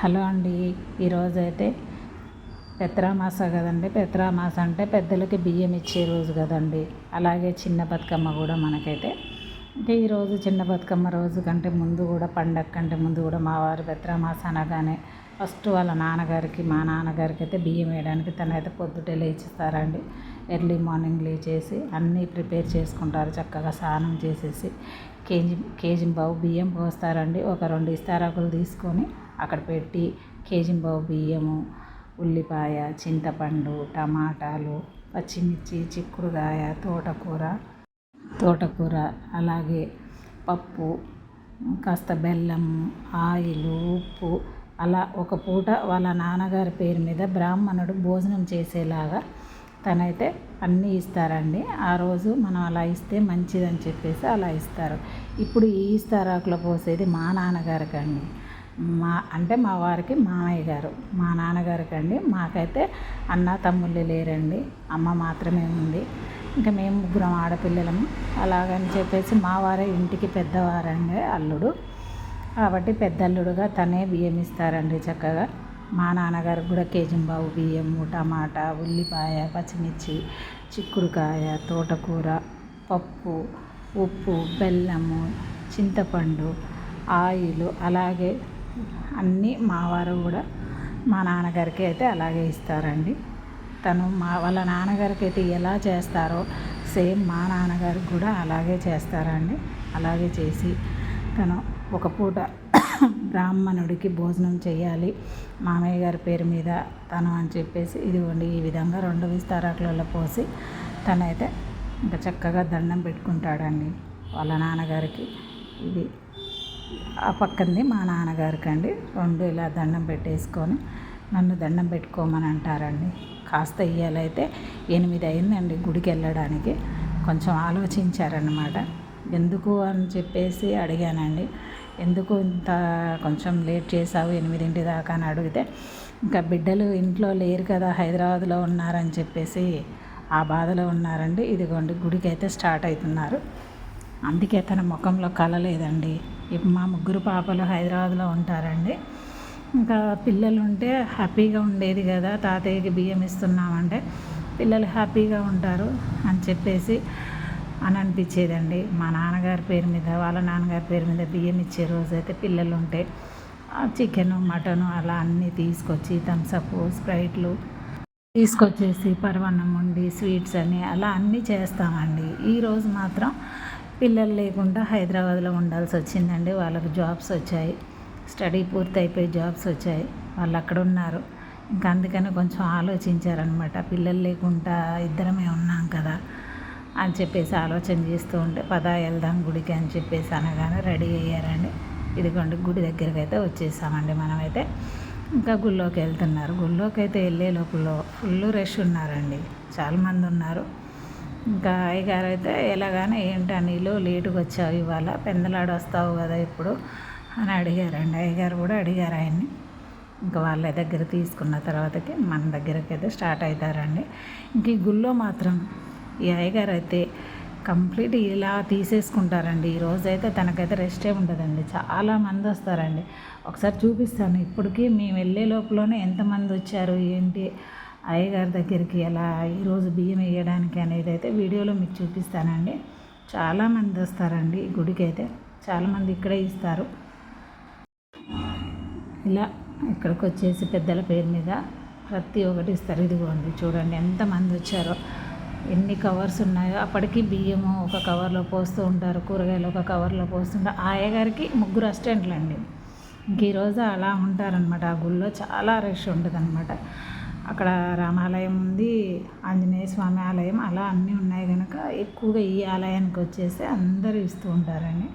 Hello అండి. ఈరోజు అయితే పెత్రామాస కదండి. పెత్రామాస అంటే పెద్దలకి బియ్యం ఇచ్చే రోజు కదండి. అలాగే చిన్న బతుకమ్మ కూడా మనకైతే. అంటే ఈరోజు చిన్న బతుకమ్మ రోజు కంటే ముందు కూడా పండగ కంటే ముందు కూడా మా వారు పెత్రామాస అనగానే ఫస్ట్ వాళ్ళ నాన్నగారికి మా నాన్నగారికి అయితే బియ్యం వేయడానికి తనైతే పొద్దుటే లేచిస్తారండి. ఎర్లీ మార్నింగ్ లేచేసి అన్నీ ప్రిపేర్ చేసుకుంటారు చక్కగా స్నానం చేసేసి. కేజీ కేజీ బావు బియ్యం పోస్తారండి. ఒక రెండు ఇస్తారాకులు తీసుకొని అక్కడ పెట్టి కేజీ బావు బియ్యము ఉల్లిపాయ చింతపండు టమాటాలు పచ్చిమిర్చి చిక్కుడుకాయ తోటకూర తోటకూర అలాగే పప్పు కాస్త బెల్లం ఆయిల్ ఉప్పు అలా ఒక పూట వాళ్ళ నాన్నగారి పేరు మీద బ్రాహ్మణుడు భోజనం చేసేలాగా తనైతే అన్నీ ఇస్తారండి. ఆ రోజు మనం అలా ఇస్తే మంచిదని చెప్పేసి అలా ఇస్తారు. ఇప్పుడు ఈ ఇస్తారాకులో పోసేది మా నాన్నగారికి అండి మా అంటే మా వారికి మామయ్య గారు. మా నాన్నగారికి అండి మాకైతే అన్న తమ్ముళ్ళు లేరండి. అమ్మ మాత్రమే ఉంది. ఇంకా మేము ముగ్గురం ఆడపిల్లలము. అలాగని చెప్పేసి మా వారే ఇంటికి పెద్దవారండి అల్లుడు. కాబట్టి పెద్దల్లుడుగా తనే బియ్యం ఇస్తారండి చక్కగా. మా నాన్నగారికి కూడా కేజంబావు బియ్యము టమాటా ఉల్లిపాయ పచ్చిమిర్చి చిక్కుడుకాయ తోటకూర పప్పు ఉప్పు బెల్లము చింతపండు ఆయిల్ అలాగే అన్నీ మా వారు కూడా మా నాన్నగారికి అయితే అలాగే ఇస్తారండి. తను మా వాళ్ళ నాన్నగారికి అయితే ఎలా చేస్తారో సేమ్ మా నాన్నగారికి కూడా అలాగే చేస్తారండి. అలాగే చేసి తను ఒక పూట బ్రాహ్మణుడికి భోజనం చేయాలి. మామయ్య గారి పేరు మీద తను అని చెప్పేసి ఇదిగోండి ఈ విధంగా రెండు విస్తారాకులలో పోసి తనైతే ఇంకా చక్కగా దండం పెట్టుకుంటాడండి. వాళ్ళ నాన్నగారికి ఇది ఆ పక్కంది మా నాన్నగారికి అండి రెండు ఇలా దండం పెట్టేసుకొని నన్ను దండం పెట్టుకోమని అంటారండి. కాస్త ఇయ్యాలైతే ఎనిమిది అయిందండి గుడికి వెళ్ళడానికి. కొంచెం ఆలోచించారన్నమాట. ఎందుకు అని చెప్పేసి అడిగానండి. ఎందుకు ఇంత కొంచెం లేట్ చేసావు ఎనిమిదింటి దాకా అని అడిగితే ఇంకా బిడ్డలు ఇంట్లో లేరు కదా హైదరాబాద్లో ఉన్నారని చెప్పేసి ఆ బాధలో ఉన్నారండి. ఇదిగోండి గుడికి అయితే స్టార్ట్ అవుతున్నారు. అందుకే తన ముఖంలో కళ లేదండి. ఇప్పుడు మా ముగ్గురు పాపలు హైదరాబాద్లో ఉంటారండి. ఇంకా పిల్లలు ఉంటే హ్యాపీగా ఉండేది కదా తాతయ్యకి బియ్యం ఇస్తున్నామంటే పిల్లలు హ్యాపీగా ఉంటారు అని చెప్పేసి అని అనిపించేదండి. మా నాన్నగారి పేరు మీద వాళ్ళ నాన్నగారి పేరు మీద బియ్యం ఇచ్చే రోజు అయితే పిల్లలు ఉంటే చికెను మటను అలా అన్నీ తీసుకొచ్చి థమ్సప్ స్ప్రైట్లు తీసుకొచ్చేసి పరవన్నం ఉండి స్వీట్స్ అని అలా అన్నీ చేస్తామండి. ఈరోజు మాత్రం పిల్లలు లేకుండా హైదరాబాద్లో ఉండాల్సి వచ్చిందండి. వాళ్ళకి జాబ్స్ వచ్చాయి. స్టడీ పూర్తి అయిపోయి జాబ్స్ వచ్చాయి. వాళ్ళు అక్కడ ఉన్నారు. ఇంకా అందుకని కొంచెం ఆలోచించారనమాట పిల్లలు లేకుండా ఇద్దరమే ఉన్నాం కదా. అని చెప్పేసి ఆలోచన చేస్తూ ఉంటే పదా వెళ్దాం గుడికి అని చెప్పేసి అనగానే రెడీ అయ్యారండి. ఇదిగోండి గుడి దగ్గరికి అయితే వచ్చేసామండి మనమైతే. ఇంకా గుళ్ళోకి వెళ్తున్నారు. గుళ్ళోకి అయితే వెళ్ళే లోపల ఫుల్ రష్ ఉన్నారండి. చాలామంది ఉన్నారు. ఇంకా అయ్యగారు అయితే ఎలాగానే ఏంటి నీళ్ళు లేటుగా వచ్చావు ఇవాళ? పెందలాడు వస్తావు కదా ఇప్పుడు? అని అడిగారండి. అయ్యగారు కూడా అడిగారు ఆయన్ని. ఇంకా వాళ్ళ దగ్గర తీసుకున్న తర్వాతకి మన దగ్గరకి అయితే స్టార్ట్ అవుతారండి. ఇంక ఈ గుళ్ళో మాత్రం ఈ అయ్యగారు అయితే కంప్లీట్ ఇలా తీసేసుకుంటారండి. ఈరోజైతే తనకైతే రెస్టే ఉండదండి. చాలా మంది వస్తారండి. ఒకసారి చూపిస్తాను. ఇప్పటికీ మేము వెళ్ళే లోపలనే ఎంతమంది వచ్చారు ఏంటి అయ్యగారి దగ్గరికి ఎలా ఈరోజు బియ్యం వేయడానికి అనేది అయితే వీడియోలో మీకు చూపిస్తానండి. చాలామంది వస్తారండి ఈ గుడికి అయితే చాలామంది ఇక్కడే ఇస్తారు. ఇలా ఇక్కడికి వచ్చేసి పెద్దల పేరు మీద ప్రతి ఒక్కటి ఇస్తారు. ఇదిగోండి చూడండి ఎంతమంది వచ్చారో. ఎన్ని కవర్స్ ఉన్నాయో అప్పటికి బియ్యము ఒక కవర్లో పోస్తూ ఉంటారు కూరగాయలు ఒక కవర్లో పోస్తుంటారు ఆయగారికి ముగ్గురు అసిస్టెంట్లు అండి. ఇంక ఈరోజు అలా ఉంటారనమాట ఆ గుళ్ళో చాలా రష్ ఉంటుంది అనమాట అక్కడ రామాలయం ఉంది ఆంజనేయ స్వామి ఆలయం అలా అన్నీ ఉన్నాయి కనుక ఎక్కువగా ఈ ఆలయానికి వచ్చేసి అందరూ ఇస్తూ ఉంటారండి.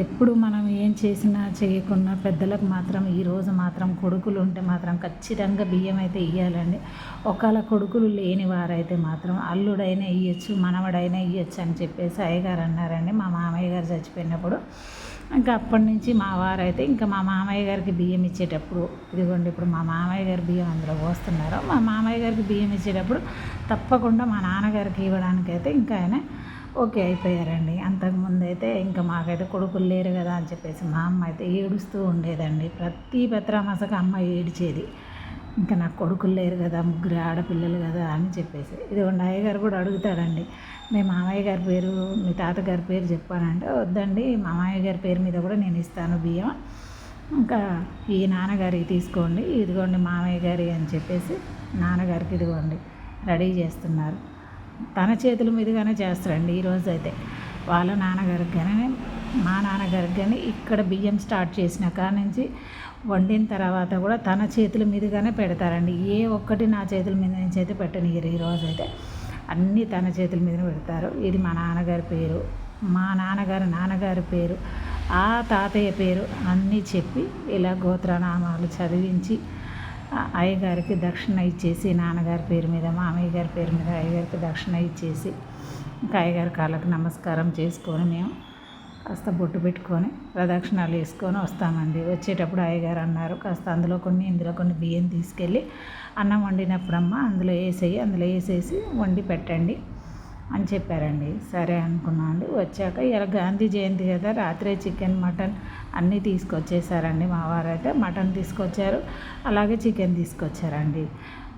ఎప్పుడు మనం ఏం చేసినా చేయకున్నా పెద్దలకు మాత్రం ఈరోజు మాత్రం కొడుకులు ఉంటే మాత్రం ఖచ్చితంగా బియ్యం అయితే ఇవ్వాలండి ఒకవేళ కొడుకులు లేని వారైతే మాత్రం అల్లుడైనా ఇవ్వచ్చు మనవడైనా ఇవ్వచ్చు అని చెప్పేసి అయ్యగారు అన్నారండి. మా మామయ్య గారు చచ్చిపోయినప్పుడు ఇంకా అప్పటి నుంచి మా వారైతే ఇంకా మా మామయ్య గారికి బియ్యం ఇచ్చేటప్పుడు ఇదిగోండి ఇప్పుడు మా మామయ్య గారి బియ్యం అందులో పోస్తున్నారు. మా మామయ్య గారికి బియ్యం ఇచ్చేటప్పుడు తప్పకుండా మా నాన్నగారికి ఇవ్వడానికైతే ఇంకా ఆయన ఓకే అయిపోయారండి. అంతకుముందు అయితే ఇంకా మాకైతే కొడుకులు లేరు కదా అని చెప్పేసి మా అమ్మ అయితే ఏడుస్తూ ఉండేదండి. ప్రతి పెత్రామాసకు అమ్మ ఏడిచేది. ఇంకా నాకు కొడుకులు లేరు కదా ముగ్గురు ఆడపిల్లలు కదా అని చెప్పేసి. ఇదిగోండి అయ్యగారు కూడా అడుగుతాడండి. మీ మామయ్య గారి పేరు మీ తాతగారి పేరు చెప్పానంటే వద్దండి మా మామయ్య గారి పేరు మీద కూడా నేను ఇస్తాను బియ్యం. ఇంకా ఈ నాన్నగారికి తీసుకోండి. ఇదిగోండి మామయ్య గారి అని చెప్పేసి నాన్నగారికి ఇదిగోండి రెడీ చేస్తున్నారు. తన చేతుల మీదుగానే చేస్తారండి ఈరోజు అయితే వాళ్ళ నాన్నగారికి కానీ మా నాన్నగారికి కానీ ఇక్కడ బియ్యం స్టార్ట్ చేసిన కాడ నుంచి వండిన తర్వాత కూడా తన చేతుల మీదుగానే పెడతారండి. ఏ ఒక్కటి నా చేతుల మీద నుంచి అయితే పెట్టనియరు ఈరోజు అయితే అన్నీ తన చేతుల మీద పెడతారు. ఇది మా నాన్నగారి పేరు మా నాన్నగారి నాన్నగారి పేరు ఆ తాతయ్య పేరు అన్నీ చెప్పి ఇలా గోత్రనామాలు చదివించి అయ్యగారికి దక్షిణ ఇచ్చేసి నాన్నగారి పేరు మీద మామయ్య గారి పేరు మీద అయ్యగారికి దక్షిణ ఇచ్చేసి ఇంకా అయ్యగారి కాళ్ళకి నమస్కారం చేసుకొని మేము కాస్త బొట్టు పెట్టుకొని ప్రదక్షిణాలు వేసుకొని వస్తామండి. వచ్చేటప్పుడు అయ్యగారు అన్నారు కాస్త అందులో కొన్ని ఇందులో కొన్ని బియ్యం తీసుకెళ్ళి అన్నం వండినప్పుడమ్మ అందులో వేసేయి అందులో వేసేసి వండి పెట్టండి. అని చెప్పారండి. సరే అనుకున్నాను వచ్చాక ఇలా గాంధీ జయంతి కదా రాత్రే చికెన్ మటన్ అన్నీ తీసుకొచ్చేసారండి. మా వారైతే మటన్ తీసుకొచ్చారు. అలాగే చికెన్ తీసుకొచ్చారండి.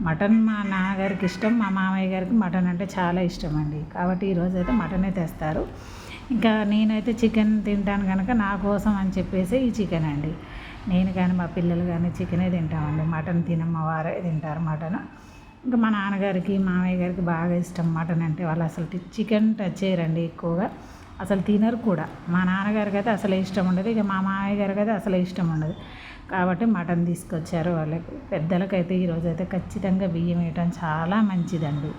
మటన్ మా నాన్నగారికి ఇష్టం మా మామయ్య గారికి మటన్ అంటే చాలా ఇష్టం అండి. కాబట్టి ఈరోజు అయితే మటనే తెస్తారు. ఇంకా నేనైతే చికెన్ తింటాను కనుక నా కోసం అని చెప్పేసి ఈ చికెన్ అండి. నేను కానీ మా పిల్లలు కానీ చికెనే తింటామండి. మటన్ తినమ్మ వారే తింటారు మటన్. ఇంకా మా నాన్నగారికి మామయ్య గారికి బాగా ఇష్టం మటన్ అంటే వాళ్ళు అసలు చికెన్ టచ్ చేయరండి ఎక్కువగా. అసలు తినరు కూడా. మా నాన్నగారికి అయితే అసలు ఇష్టం ఉండదు. ఇక మా మామయ్య గారికి అయితే అసలు ఇష్టం ఉండదు. కాబట్టి మటన్ తీసుకొచ్చారు వాళ్ళకి. పెద్దలకైతే ఈరోజైతే ఖచ్చితంగా బియ్యం వేయటం చాలా మంచిదండి.